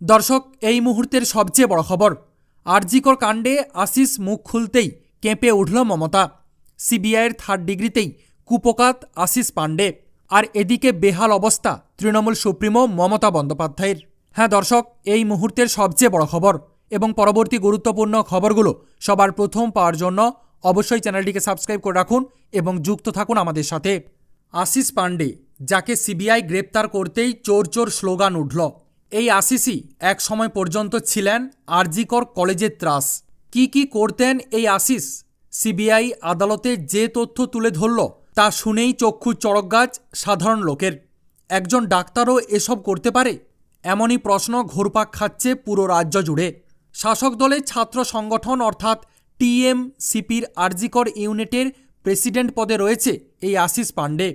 দর্শক, এই মুহূর্তের সবচেয়ে বড় খবর, আরজিকর কাণ্ডে আশিস মুখ খুলতেই কেঁপে উঠল মমতা। সিবিআইয়ের থার্ড ডিগ্রিতেই কুপকাত আশিস পাণ্ডে। আর এদিকে বেহাল অবস্থা তৃণমূল সুপ্রিমো মমতা বন্দ্যোপাধ্যায়ের। হ্যাঁ দর্শক, এই মুহূর্তের সবচেয়ে বড় খবর এবং পরবর্তী গুরুত্বপূর্ণ খবরগুলো সবার প্রথম পাওয়ার জন্য অবশ্যই চ্যানেলটিকে সাবস্ক্রাইব করে রাখুন এবং যুক্ত থাকুন আমাদের সাথে। আশিস পাণ্ডে, যাকে সিবিআই গ্রেপ্তার করতেই চোর চোর স্লোগান উঠল। এই আশিসই এক সময় পর্যন্ত ছিলেন আরজিকর কলেজের ত্রাস। কি কি করতেন এই আশিস সিবিআই আদালতে যে তথ্য তুলে ধরল, তা শুনেই চক্ষু চড়কগাছ সাধারণ লোকের। একজন ডাক্তারও এসব করতে পারে? এমনই প্রশ্ন ঘোরপাক খাচ্ছে পুরো রাজ্য জুড়ে। শাসক দলের ছাত্র সংগঠন অর্থাৎ টিএমসিপির আরজিকর ইউনিটের প্রেসিডেন্ট পদে রয়েছে এই আশিস পাণ্ডে।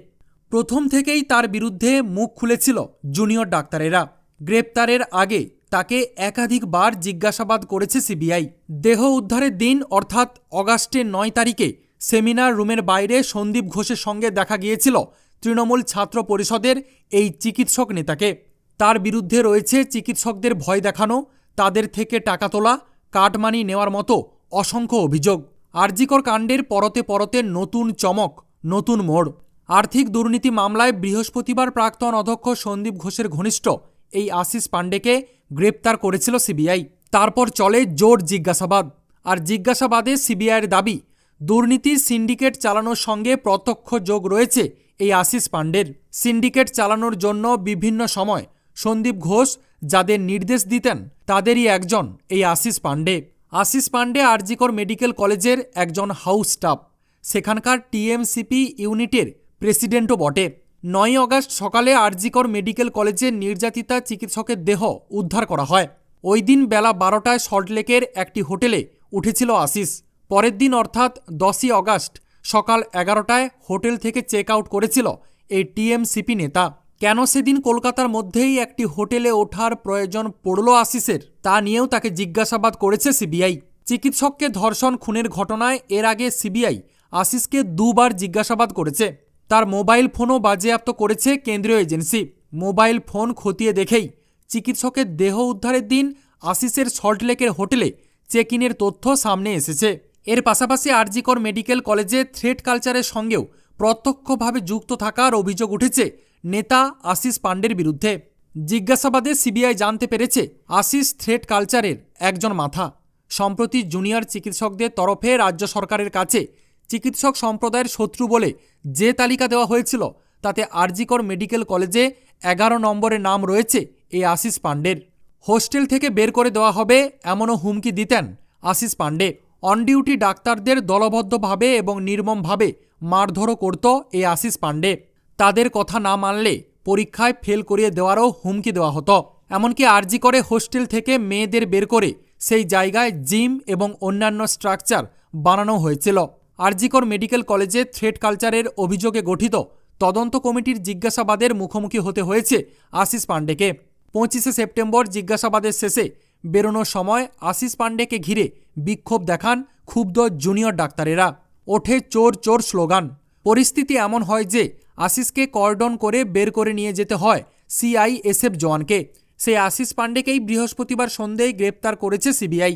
প্রথম থেকেই তার বিরুদ্ধে মুখ খুলেছিল জুনিয়র ডাক্তারেরা। গ্রেপ্তারের আগে তাকে একাধিকবার জিজ্ঞাসাবাদ করেছে সিবিআই। দেহ উদ্ধারের দিন, অর্থাৎ অগাস্টের নয় তারিখে, সেমিনার রুমের বাইরে সন্দীপ ঘোষের সঙ্গে দেখা গিয়েছিল তৃণমূল ছাত্র পরিষদের এই চিকিৎসক নেতাকে। তার বিরুদ্ধে রয়েছে চিকিৎসকদের ভয় দেখানো, তাদের থেকে টাকা তোলা, কাটমানি নেওয়ার মতো অসংখ্য অভিযোগ। আরজিকর কাণ্ডের পরতে পরতে নতুন চমক, নতুন মোড়। আর্থিক দুর্নীতি মামলায় বৃহস্পতিবার প্রাক্তন অধ্যক্ষ সন্দীপ ঘোষের ঘনিষ্ঠ এই আশিস পাণ্ডেকে গ্রেপ্তার করেছিল সিবিআই। তারপর চলে জোর জিজ্ঞাসাবাদ। আর জিজ্ঞাসাবাদে সিবিআইয়ের দাবি দুর্নীতির সিন্ডিকেট চালানোর সঙ্গে প্রত্যক্ষ যোগ রয়েছে এই আশিস পাণ্ডের। সিন্ডিকেট চালানোর জন্য বিভিন্ন সময় সন্দীপ ঘোষ যাদের নির্দেশ দিতেন, তাদেরই একজন এই আশিস পাণ্ডে। আশিস পাণ্ডে আরজিকর মেডিকেল কলেজের একজন হাউস স্টাফ। সেখানকার টিএমসিপি ইউনিটের প্রেসিডেন্টও বটে। নয় অগাস্ট সকালে আরজিকর মেডিকেল কলেজের নির্যাতিতা চিকিৎসকের দেহ উদ্ধার করা হয়। ওই দিন বেলা বারোটায় সল্টলেকের একটি হোটেলে উঠেছিল আশিস। পরের দিন অর্থাৎ দশই অগাস্ট সকাল এগারোটায় হোটেল থেকে চেক আউট করেছিল এই টিএমসিপি নেতা। কেন সেদিন কলকাতার মধ্যেই একটি হোটেলে ওঠার প্রয়োজন পড়ল আশিসের, তা নিয়েও তাকে জিজ্ঞাসাবাদ করেছে সিবিআই। চিকিৎসককে ধর্ষণ খুনের ঘটনায় এর আগে সিবিআই আশিসকে দুবার জিজ্ঞাসাবাদ করেছে। তার মোবাইল ফোনও বাজেয়াপ্ত করেছে কেন্দ্রীয় এজেন্সি। মোবাইল ফোন খতিয়ে দেখেই চিকিৎসকের দেহ উদ্ধারের দিন আশিসের সল্টলেকের হোটেলে চেক ইনের তথ্য সামনে এসেছে। এর পাশাপাশি আরজিকর মেডিকেল কলেজে থ্রেড কালচারের সঙ্গেও প্রত্যক্ষভাবে যুক্ত থাকার অভিযোগ উঠেছে নেতা আশিস পাণ্ডের বিরুদ্ধে। জিজ্ঞাসাবাদে সিবিআই জানতে পেরেছে আশিস থ্রেড কালচারের একজন মাথা। সম্প্রতি জুনিয়র চিকিৎসকদের তরফে রাজ্য সরকারের কাছে চিকিৎসক সম্প্রদায়ের শত্রু বলে যে তালিকা দেওয়া হয়েছিল, তাতে আরজিকর মেডিকেল কলেজে এগারো নম্বরে নাম রয়েছে এই আশিস পাণ্ডের। হোস্টেল থেকে বের করে দেওয়া হবে এমনও হুমকি দিতেন আশিস পাণ্ডে। অন ডিউটি ডাক্তারদের দলবদ্ধভাবে এবং নির্মমভাবে মারধরও করত এই আশিস পাণ্ডে। তাদের কথা না মানলে পরীক্ষায় ফেল করিয়ে দেওয়ারও হুমকি দেওয়া হতো। এমনকি আরজি করে হোস্টেল থেকে মেয়েদের বের করে সেই জায়গায় জিম এবং অন্যান্য স্ট্রাকচার বানানো হয়েছিল। আরজিকর মেডিকেল কলেজে থ্রেড কালচারের অভিযোগে গঠিত তদন্ত কমিটির জিজ্ঞাসাবাদের মুখোমুখি হতে হয়েছে আশিস পাণ্ডেকে। পঁচিশে সেপ্টেম্বর জিজ্ঞাসাবাদের শেষে বেরোনোর সময় আশিস পাণ্ডেকে ঘিরে বিক্ষোভ দেখান ক্ষুব্ধ জুনিয়র ডাক্তারেরা। ওঠে চোর চোর স্লোগান। পরিস্থিতি এমন হয় যে আশিসকে কর্ডন করে বের করে নিয়ে যেতে হয় সিআইএসএফ জওয়ানকে। সেই আশিস পাণ্ডেকেই বৃহস্পতিবার সন্ধ্যেয় গ্রেপ্তার করেছে সিবিআই।